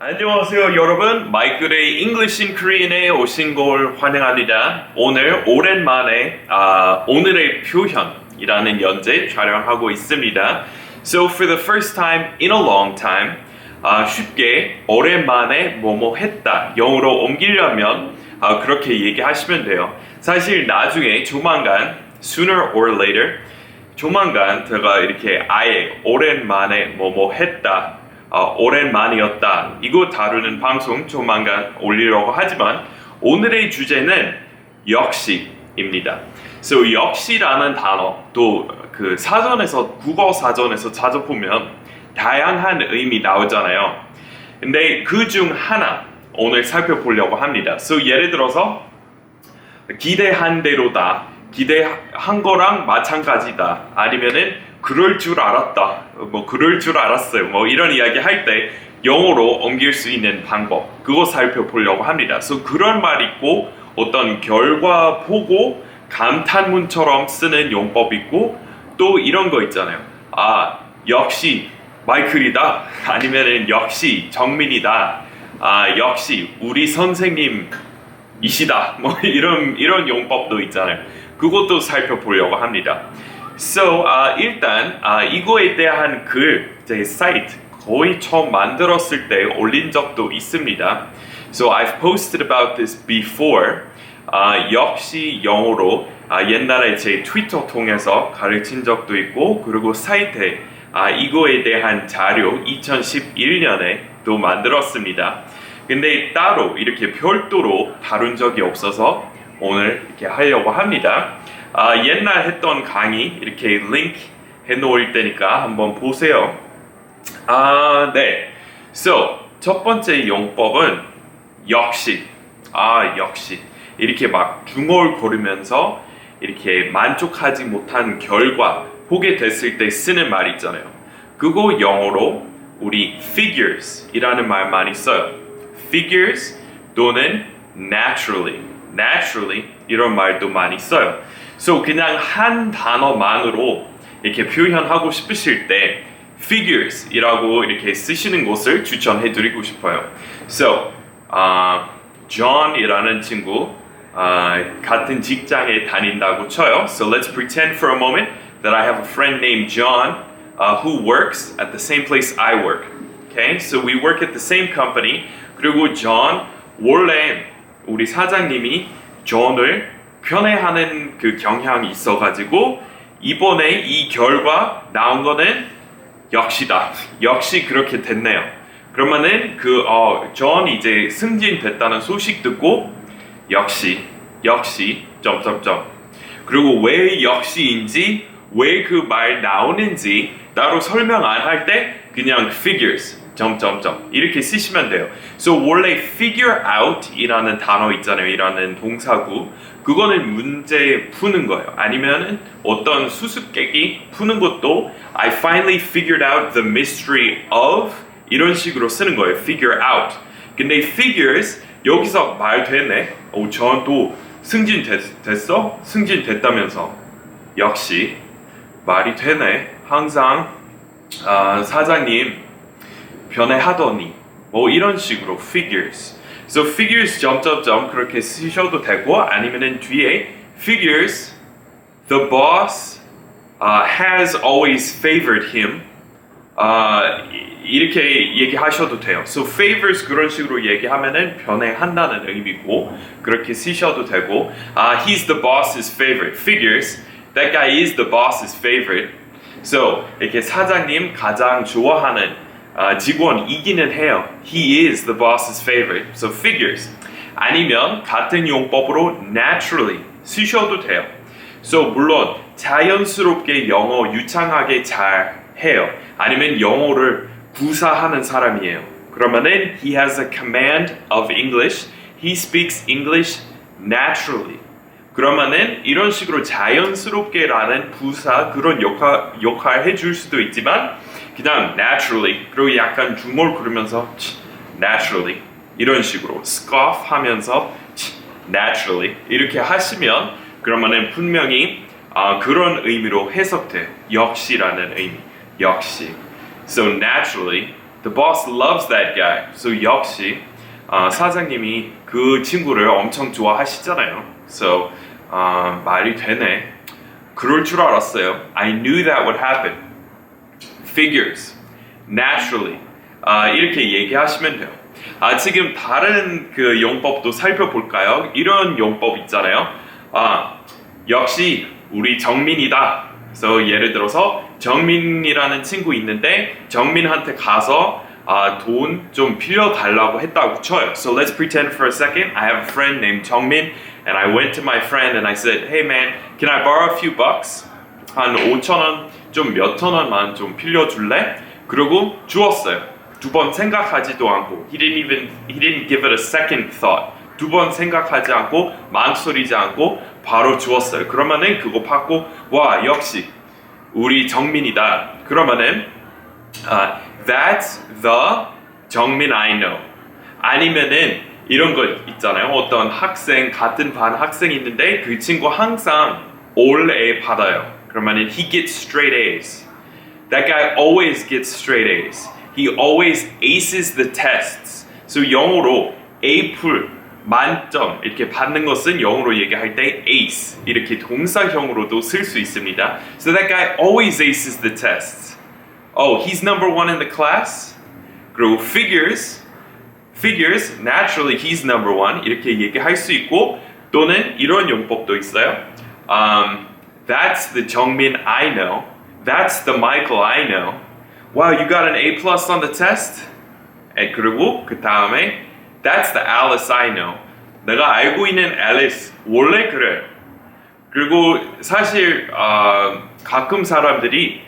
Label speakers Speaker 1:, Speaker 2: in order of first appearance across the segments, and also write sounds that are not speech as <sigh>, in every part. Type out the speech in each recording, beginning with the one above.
Speaker 1: 안녕하세요 여러분. 마이클의 English in Korean에 오신 걸 환영합니다. 오늘 오랜만에 아, 오늘의 표현이라는 연재 촬영하고 있습니다. So for the first time in a long time 아, 쉽게 오랜만에 뭐뭐 했다 영어로 옮기려면 아, 그렇게 얘기하시면 돼요. 사실 나중에 조만간 sooner or later 조만간 제가 이렇게 아예 오랜만에 뭐뭐 했다 어, 오랜만이었다. 이거 다루는 방송 조만간 올리려고 하지만 오늘의 주제는 역시입니다. So 역시라는 단어 또 그 사전에서 국어 사전에서 찾아보면 다양한 의미 나오잖아요. 근데 그 중 하나 오늘 살펴보려고 합니다. So 예를 들어서 기대한 대로다. 기대한 거랑 마찬가지다. 아니면은 그럴 줄 알았다. 뭐 그럴 줄 알았어요. 뭐 이런 이야기 할 때 영어로 옮길 수 있는 방법 그거 살펴보려고 합니다. 그래서 그런 말 있고 어떤 결과 보고 감탄문처럼 쓰는 용법 있고 또 이런 거 있잖아요. 아 역시 마이클이다. <laughs> 아니면은 역시 정민이다. 아 역시 우리 선생님 이시다 뭐 이런 이런 용법도 있잖아요. 그것도 살펴보려고 합니다. So 아, 일단 아, 이거에 대한 글 제 사이트 거의 처음 만들었을 때 올린 적도 있습니다. So I've posted about this before. 아, 역시 영어로 아, 옛날에 제 트위터 통해서 가르친 적도 있고 그리고 사이트에 아, 이거에 대한 자료 2011년에 또 만들었습니다. 근데 따로 이렇게 별도로 다룬 적이 없어서 오늘 이렇게 하려고 합니다. 아, 옛날 했던 강의 이렇게 링크 해 놓을 테니까 한번 보세요. 아, 네. So, 첫 번째 용법은 역시. 아, 역시. 이렇게 막 중얼거리면서 이렇게 만족하지 못한 결과 보게 됐을 때 쓰는 말 있잖아요. 그거 영어로 우리 figures 이라는 말 많이 써요. figures 또는 naturally, naturally 이런 말도 많이 써요. So 그냥 한 단어만으로 이렇게 표현하고 싶으실 때 figures이라고 이렇게 쓰시는 것을 추천해 드리고 싶어요. So, uh, John이라는 친구 uh, 같은 직장에 다닌다고 쳐요. So let's pretend for a moment that I have a friend named John uh, who works at the same place I work. Okay, so we work at the same company. 그리고 John 원래 우리 사장님이 John을 편애하는 그 경향이 있어가지고 이번에 이 결과 나온 거는 역시다. 역시 그렇게 됐네요. 그러면은 그 어, 존 이제 승진됐다는 소식 듣고 역시 역시 점점점 그리고 왜 역시인지 왜 그 말 나오는지 따로 설명 안 할 때 그냥 figures 점점점 이렇게 쓰시면 돼요. So 원래 figure out이라는 단어 있잖아요. 이라는 동사구 그거는 문제 푸는 거예요. 아니면은 어떤 수수께끼 푸는 것도 I finally figured out the mystery of 이런 식으로 쓰는 거예요. figure out. 근데 figures 여기서 말 되네. 오, 전또 승진 됐, 됐어? 승진 됐다면서. 역시 말이 되네. 항상 아, 사장님 변해하더니 뭐 이런 식으로 figures. So figures 점점점 그렇게 쓰셔도 되고 아니면은 뒤에 figures the boss uh, has always favored him. 아, 이렇게 얘기하셔도 돼요. So favors 그런 식으로 얘기하면은 변해한다는 의미고 그렇게 쓰셔도 되고 아, he's the boss's favorite. Figures that guy is the boss's favorite. So 이렇게 사장님 가장 좋아하는 아, 직원이기는 해요. He is the boss's favorite. So figures. 아니면 같은 용법으로 naturally 쓰셔도 돼요. So 물론 자연스럽게 영어 유창하게 잘 해요. 아니면 영어를 구사하는 사람이에요. 그러면은 he has a command of English. He speaks English naturally. 그러면은 이런 식으로 자연스럽게라는 부사 그런 역할 역할 해줄 수도 있지만 그냥 naturally 그리고 약간 중얼거리면서 naturally 이런 식으로 scoff 하면서 naturally 이렇게 하시면 그러면은 분명히 아, 그런 의미로 해석돼 역시라는 의미 역시 so naturally The boss loves that guy. So 역시 아, 사장님이 그 친구를 엄청 좋아하시잖아요. So 아, 말이 되네. 그럴 줄 알았어요. I knew that would happen. Figures, naturally. 아, 이렇게 얘기하시면 돼요. 아, 지금 다른 그 용법도 살펴볼까요? 이런 용법 있잖아요. 아, 역시 우리 정민이다. 그래서 예를 들어서 정민이라는 친구 있는데 정민한테 가서 아, 돈좀 빌려 달라고 했다고 쳐요. So let's pretend for a second I have a friend named 정민 and I went to my friend and I said, "Hey man, can I borrow a few bucks?" 한 5천 원, 좀 몇천 원만 좀 빌려 줄래? 그러고 주었어요. 두 번 생각하지도 않고 he didn't even he didn't give it a second thought. 두 번 생각하지 않고 망설이지 않고 바로 주었어요. 그러면은 그거 받고 와 역시 우리 정민이다. 그러면은 아, that's the 정민 I know. 아니면은 이런 거 있잖아요. 어떤 학생 같은 반 학생 있는데 그 친구 항상 all A 받아요. 그러면은 he gets straight A's. That guy always gets straight A's. He always aces the tests. So 영어로 A 풀 만점 이렇게 받는 것은 영어로 얘기할 때 ace 이렇게 동사형으로도 쓸 수 있습니다. So that guy always aces the tests. Oh, he's number one in the class. 그리고 figures, figures, naturally he's number one 이렇게 얘기할 수 있고 또는 이런 용법도 있어요. Um, that's the 정민 I know. That's the Michael I know. Wow, you got an A plus on the test? 에, 그리고 그 다음에 That's the Alice I know. 내가 알고 있는 Alice 원래 그래. 그리고 사실 어, 가끔 사람들이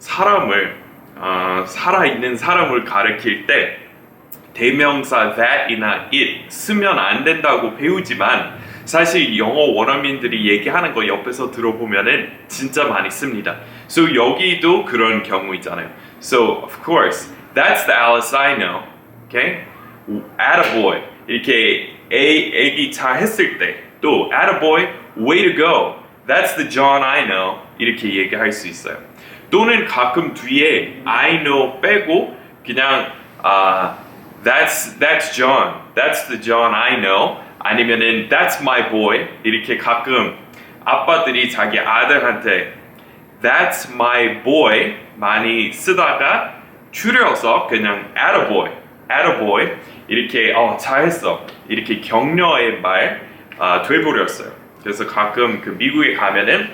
Speaker 1: 사람을 어, 살아있는 사람을 가리킬 때 대명사 that이나 it 쓰면 안 된다고 배우지만 사실 영어 원어민들이 얘기하는 거 옆에서 들어보면은 진짜 많이 씁니다. So 여기도 그런 경우 있잖아요. So of course that's the Alice I know. Okay? Attaboy 이렇게 애, 애기 잘 했을 때 또 Attaboy way to go. That's the John I know 이렇게 얘기할 수 있어요. 또는 가끔 뒤에 I know 빼고 그냥 아 That's that's John. That's the John I know. 아니면은 That's my boy. 이렇게 가끔 아빠들이 자기 아들한테 That's my boy 많이 쓰다가 줄여서 그냥 attaboy, attaboy 이렇게 어 잘했어 이렇게 격려의 말 아, 돼버렸어요. 그래서 가끔 그 미국에 가면은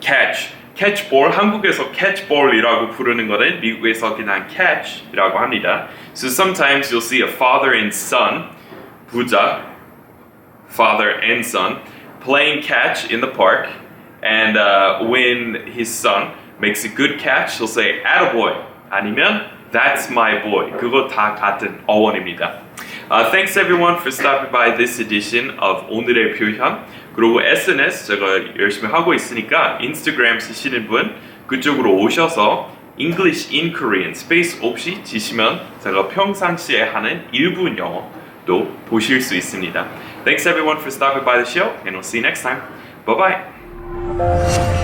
Speaker 1: catch, catch ball 한국에서 catch ball이라고 부르는 거는 미국에서 그냥 catch이라고 합니다. So sometimes you'll see a father and son 부자 father and son playing catch in the park and uh, when his son makes a good catch he'll say attaboy 아니면 that's my boy 그거 다 같은 어원입니다. Uh, thanks everyone for stopping by this edition of 오늘의 표현. 그리고 SNS 제가 열심히 하고 있으니까 인스타그램 쓰시는 분 그쪽으로 오셔서 English in Korean 스페이스 없이 지시면 제가 평상시에 하는 일부 영어도 보실 수 있습니다. Thanks everyone for stopping by the show and we'll see you next time. Bye bye.